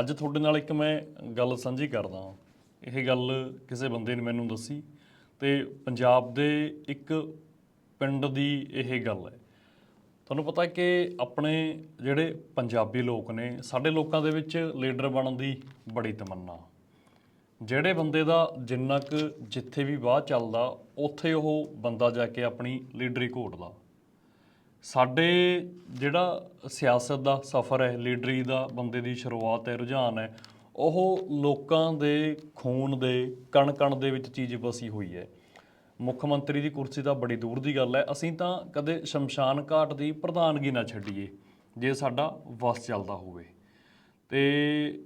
ਅੱਜ ਤੁਹਾਡੇ ਨਾਲ ਇੱਕ ਮੈਂ ਗੱਲ ਸਾਂਝੀ ਕਰਦਾ ਇਹ ਗੱਲ ਕਿਸੇ ਬੰਦੇ ਨੇ ਮੈਨੂੰ ਦੱਸੀ ਤੇ ਪੰਜਾਬ ਦੇ ਇੱਕ ਪਿੰਡ ਦੀ ਇਹ ਗੱਲ ਹੈ। ਤੁਹਾਨੂੰ ਪਤਾ ਕਿ ਆਪਣੇ ਜਿਹੜੇ ਪੰਜਾਬੀ ਲੋਕ ਨੇ, ਸਾਡੇ ਲੋਕਾਂ ਦੇ ਵਿੱਚ ਲੀਡਰ ਬਣਨ ਦੀ ਬੜੀ ਤਮੰਨਾ। ਜਿਹੜੇ ਬੰਦੇ ਦਾ ਜਿੰਨਾ ਕੁ ਜਿੱਥੇ ਵੀ ਵਾਹ ਚੱਲਦਾ, ਉੱਥੇ ਉਹ ਬੰਦਾ ਜਾ ਕੇ ਆਪਣੀ ਲੀਡਰੀ ਘੋਟਦਾ। ਸਾਡੇ ਜਿਹੜਾ ਸਿਆਸਤ ਦਾ ਸਫ਼ਰ ਹੈ, ਲੀਡਰੀ ਦਾ, ਬੰਦੇ ਦੀ ਸ਼ੁਰੂਆਤ ਹੈ, ਰੁਝਾਨ ਹੈ, ਉਹ ਲੋਕਾਂ ਦੇ ਖੂਨ ਦੇ ਕਣ ਕਣ ਦੇ ਵਿੱਚ ਚੀਜ਼ ਵਸੀ ਹੋਈ ਹੈ। ਮੁੱਖ ਮੰਤਰੀ ਦੀ ਕੁਰਸੀ ਤਾਂ ਬੜੀ ਦੂਰ ਦੀ ਗੱਲ ਹੈ, ਅਸੀਂ ਤਾਂ ਕਦੇ ਸ਼ਮਸ਼ਾਨ ਘਾਟ ਦੀ ਪ੍ਰਧਾਨਗੀ ਨਾ ਛੱਡੀਏ, ਜੇ ਸਾਡਾ ਵਸ ਚੱਲਦਾ ਹੋਵੇ। ਤੇ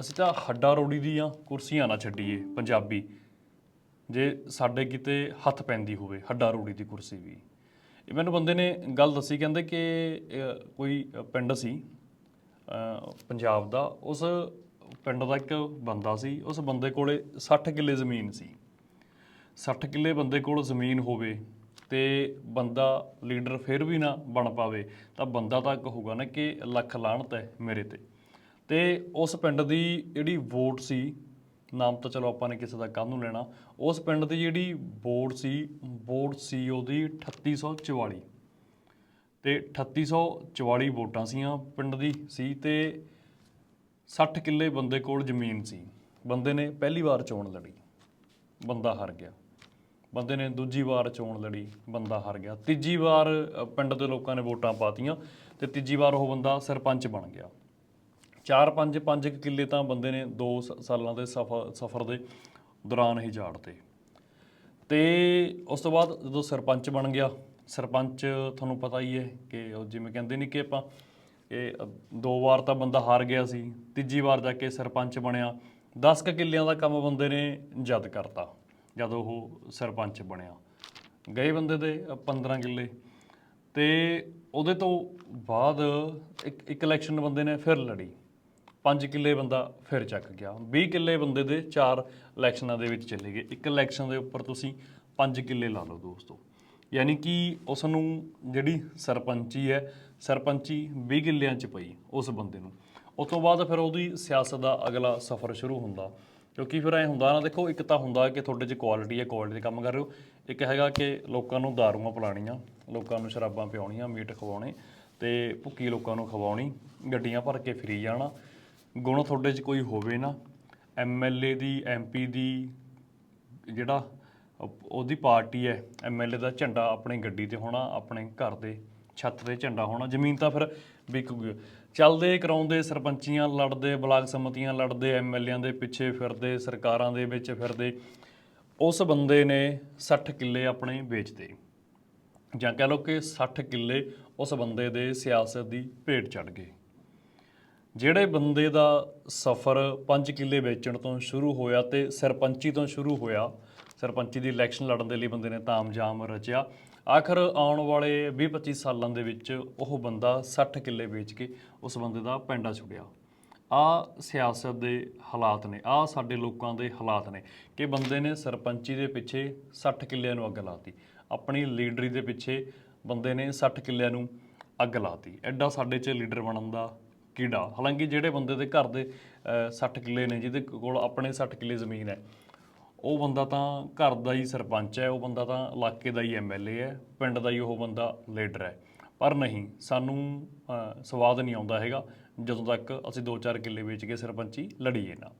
ਅਸੀਂ ਤਾਂ ਹੱਡਾ ਰੋੜੀ ਦੀਆਂ ਕੁਰਸੀਆਂ ਨਾ ਛੱਡੀਏ, ਪੰਜਾਬੀ, ਜੇ ਸਾਡੇ ਕਿਤੇ ਹੱਥ ਪੈਂਦੀ ਹੋਵੇ, ਹੱਡਾ ਰੋੜੀ ਦੀ ਕੁਰਸੀ ਵੀ। ਇਹ ਮੈਨੂੰ ਬੰਦੇ ਨੇ ਗੱਲ ਦੱਸੀ, ਕਹਿੰਦੇ ਕਿ ਕੋਈ ਪਿੰਡ ਸੀ ਪੰਜਾਬ ਦਾ, ਉਸ ਪਿੰਡ ਦਾ ਇੱਕ ਬੰਦਾ ਸੀ, ਉਸ ਬੰਦੇ ਕੋਲੇ 60 ਕਿੱਲੇ ਜ਼ਮੀਨ ਸੀ। 60 ਕਿੱਲੇ ਬੰਦੇ ਕੋਲ ਜ਼ਮੀਨ ਹੋਵੇ ਤੇ ਬੰਦਾ ਲੀਡਰ ਫਿਰ ਵੀ ਨਾ ਬਣ ਪਾਵੇ, ਤਾਂ ਬੰਦਾ ਤਾਂ ਕਹੂਗਾ ਨਾ ਕਿ ਲੱਖ ਲਾਹਣਤ ਹੈ ਮੇਰੇ ਤੇ। ਤੇ ਉਸ ਪਿੰਡ ਦੀ ਜਿਹੜੀ ਵੋਟ ਸੀ ਨਾਮ ਤਾਂ ਚਲੋ ਆਪਾਂ ਨੇ ਕਿਸੇ ਦਾ ਕੱਲ ਨੂੰ ਲੈਣਾ। ਉਸ ਪਿੰਡ ਦੀ ਜਿਹੜੀ ਬੋਰਡ ਸੀ ਬੋਰਡ ਸੀ ਉਹਦੀ 3844 ਤੇ 3844 ਵੋਟਾਂ ਸੀਆਂ ਪਿੰਡ ਦੀ ਸੀ ਤੇ 60 ਕਿੱਲੇ ਬੰਦੇ ਕੋਲ ਜ਼ਮੀਨ ਸੀ। ਬੰਦੇ ਨੇ ਪਹਿਲੀ ਵਾਰ ਚੋਣ ਲੜੀ, ਬੰਦਾ ਹਾਰ ਗਿਆ। ਬੰਦੇ ਨੇ ਦੂਜੀ ਵਾਰ ਚੋਣ ਲੜੀ, ਬੰਦਾ ਹਾਰ ਗਿਆ। ਤੀਜੀ ਵਾਰ ਪਿੰਡ ਦੇ ਲੋਕਾਂ ਨੇ ਵੋਟਾਂ ਪਾਤੀਆਂ ਤੇ ਤੀਜੀ ਵਾਰ ਉਹ ਬੰਦਾ ਸਰਪੰਚ ਬਣ ਗਿਆ। ਚਾਰ ਪੰਜ ਪੰਜ ਕੁ ਕਿੱਲੇ ਤਾਂ ਬੰਦੇ ਨੇ 2 ਸਾਲਾਂ ਦੇ ਸਫਰ ਸਫਰ ਦੇ ਦੌਰਾਨ ਹੀ ਝਾੜਤੇ ਤੇ। ਉਸ ਤੋਂ ਬਾਅਦ ਜਦੋਂ ਸਰਪੰਚ ਬਣ ਗਿਆ ਸਰਪੰਚ ਤੁਹਾਨੂੰ ਪਤਾ ਹੀ ਹੈ ਕਿ ਉਹ ਜਿਵੇਂ ਕਹਿੰਦੇ ਨਹੀਂ ਕਿ ਆਪਾਂ ਇਹ ਦੋ ਵਾਰ ਤਾਂ ਬੰਦਾ ਹਾਰ ਗਿਆ ਸੀ ਤੀਜੀ ਵਾਰ ਜਾ ਕੇ ਸਰਪੰਚ ਬਣਿਆ 10 ਕ ਕਿੱਲਿਆਂ ਦਾ ਕੰਮ ਬੰਦੇ ਨੇ ਜਦ ਕਰਤਾ ਜਦ ਉਹ ਸਰਪੰਚ ਬਣਿਆ। ਗਏ ਬੰਦੇ ਦੇ ਅ, 15 ਕਿੱਲੇ। ਤੇ ਉਹਦੇ ਤੋਂ ਬਾਅਦ ਇੱਕ ਇੱਕ ਇਲੈਕਸ਼ਨ ਬੰਦੇ ਨੇ ਫਿਰ ਲੜੀ। 5 ਕਿੱਲੇ ਬੰਦਾ ਫਿਰ ਚੱਕ ਗਿਆ। 20 ਕਿੱਲੇ ਬੰਦੇ ਦੇ ਚਾਰ ਇਲੈਕਸ਼ਨਾਂ ਦੇ ਵਿੱਚ ਚਲੇ ਗਏ। ਇੱਕ ਇਲੈਕਸ਼ਨ ਦੇ ਉੱਪਰ ਤੁਸੀਂ 5 ਕਿੱਲੇ ਲਾ ਲਓ ਦੋਸਤੋ। ਯਾਨੀ ਕਿ ਉਸ ਨੂੰ ਜਿਹੜੀ ਸਰਪੰਚੀ ਹੈ, ਸਰਪੰਚੀ 20 ਕਿੱਲਿਆਂ 'ਚ ਪਈ ਉਸ ਬੰਦੇ ਨੂੰ। ਉਸ ਤੋਂ ਬਾਅਦ ਫਿਰ ਉਹਦੀ ਸਿਆਸਤ ਦਾ ਅਗਲਾ ਸਫ਼ਰ ਸ਼ੁਰੂ ਹੁੰਦਾ। ਕਿਉਂਕਿ ਫਿਰ ਐ ਹੁੰਦਾ ਨਾ, ਦੇਖੋ ਇੱਕ ਤਾਂ ਹੁੰਦਾ ਕਿ ਤੁਹਾਡੇ 'ਚ ਕੁਆਲਿਟੀ ਹੈ ਕੁਆਲਿਟੀ ਦੇ ਕੰਮ ਕਰ ਰਹੇ ਹੋ। ਇੱਕ ਹੈਗਾ ਕਿ ਲੋਕਾਂ ਨੂੰ ਦਾਰੂਆਂ ਪਿਲਾਉਣੀਆਂ, ਲੋਕਾਂ ਨੂੰ ਸ਼ਰਾਬਾਂ ਪਿਆਉਣੀਆਂ, ਮੀਟ ਖਵਾਉਣੇ ਤੇ ਭੁੱਕੀ ਲੋਕਾਂ ਨੂੰ ਖਵਾਉਣੀ, ਗੱਡੀਆਂ ਭਰ ਕੇ ਫਰੀ ਜਾਣਾ। ਗੁਣ ਤੁਹਾਡੇ 'ਚ ਕੋਈ ਹੋਵੇ ਨਾ ਐਮਐਲਏ ਦੀ ਐਮਪੀ ਦੀ ਜਿਹੜਾ ਉਹਦੀ ਪਾਰਟੀ ਹੈ ਐਮਐਲਏ ਦਾ ਝੰਡਾ ਆਪਣੀ ਗੱਡੀ ਤੇ ਹੋਣਾ, ਆਪਣੇ ਘਰ ਦੇ ਛੱਤ ਤੇ ਝੰਡਾ ਹੋਣਾ, ਜ਼ਮੀਨ ਤਾਂ ਫਿਰ ਵਿਕੂਗੀ। ਚੱਲਦੇ, ਕਰਾਉਂਦੇ ਸਰਪੰਚੀਆਂ ਲੜਦੇ, ਬਲਾਕ ਸਮਤੀਆਂ ਲੜਦੇ ਐਮਐਲਏਆਂ ਦੇ ਪਿੱਛੇ ਫਿਰਦੇ, ਸਰਕਾਰਾਂ ਦੇ ਵਿੱਚ ਫਿਰਦੇ, ਉਸ ਬੰਦੇ ਨੇ 60 ਕਿੱਲੇ ਆਪਣੇ ਵੇਚਦੇ। ਜਾਂ ਕਹ ਲਓ ਕਿ 60 ਕਿੱਲੇ ਉਸ ਬੰਦੇ ਦੇ ਸਿਆਸਤ ਦੀ ਭੇਟ ਚੜ ਗਏ। ਜਿਹੜੇ ਬੰਦੇ ਦਾ ਸਫ਼ਰ 5 ਕਿੱਲੇ ਵੇਚਣ ਤੋਂ ਸ਼ੁਰੂ ਹੋਇਆ ਤੇ ਸਰਪੰਚੀ ਤੋਂ ਸ਼ੁਰੂ ਹੋਇਆ, ਸਰਪੰਚੀ ਦੀ ਇਲੈਕਸ਼ਨ ਲੜਨ ਦੇ ਲਈ ਬੰਦੇ ਨੇ ਤਾਮਝਾਮ ਰਚਿਆ, ਆਖਰ ਆਉਣ ਵਾਲੇ 20-25 ਸਾਲਾਂ ਦੇ ਵਿੱਚ ਉਹ ਬੰਦਾ 60 ਕਿੱਲੇ ਵੇਚ ਕੇ ਉਸ ਬੰਦੇ ਦਾ ਪੈਂਡਾ ਛੁੱਟਿਆ ਆ ਸਿਆਸਤ ਦੇ ਹਾਲਾਤ ਨੇ, ਆ ਸਾਡੇ ਲੋਕਾਂ ਦੇ ਹਾਲਾਤ ਨੇ ਕਿ ਬੰਦੇ ਨੇ ਸਰਪੰਚੀ ਦੇ ਪਿੱਛੇ 60 ਕਿੱਲਿਆਂ ਨੂੰ ਅੱਗ ਲਾਤੀ, ਆਪਣੀ ਲੀਡਰੀ ਦੇ ਪਿੱਛੇ ਬੰਦੇ ਨੇ 60 ਕਿੱਲਿਆਂ ਨੂੰ ਅੱਗ ਲਾਤੀ। ਐਡਾ ਸਾਡੇ 'ਚ ਲੀਡਰ ਬਣਨ ਦਾ ਕੀੜਾ। ਹਾਲਾਂਕਿ ਜਿਹੜੇ ਬੰਦੇ ਦੇ ਘਰ ਦੇ ਅਹ, 60 ਕਿੱਲੇ ਨੇ ਜਿਹਦੇ ਕੋਲ ਆਪਣੇ 60 ਕਿੱਲੇ ਜ਼ਮੀਨ ਹੈ ਉਹ ਬੰਦਾ ਤਾਂ ਘਰ ਦਾ ਹੀ ਸਰਪੰਚ ਹੈ ਉਹ ਬੰਦਾ ਤਾਂ ਇਲਾਕੇ ਦਾ ਹੀ ਐਮਐਲਏ ਹੈ ਪਿੰਡ ਦਾ ਹੀ ਉਹ ਬੰਦਾ ਲੀਡਰ ਹੈ। ਪਰ ਨਹੀਂ ਸਾਨੂੰ ਸਵਾਦ ਨਹੀਂ ਆਉਂਦਾ ਹੈਗਾ ਜਦੋਂ ਤੱਕ ਅਸੀਂ 2-4 ਕਿੱਲੇ ਵੇਚ ਕੇ ਸਰਪੰਚੀ ਲੜੀਏ ਨਾ।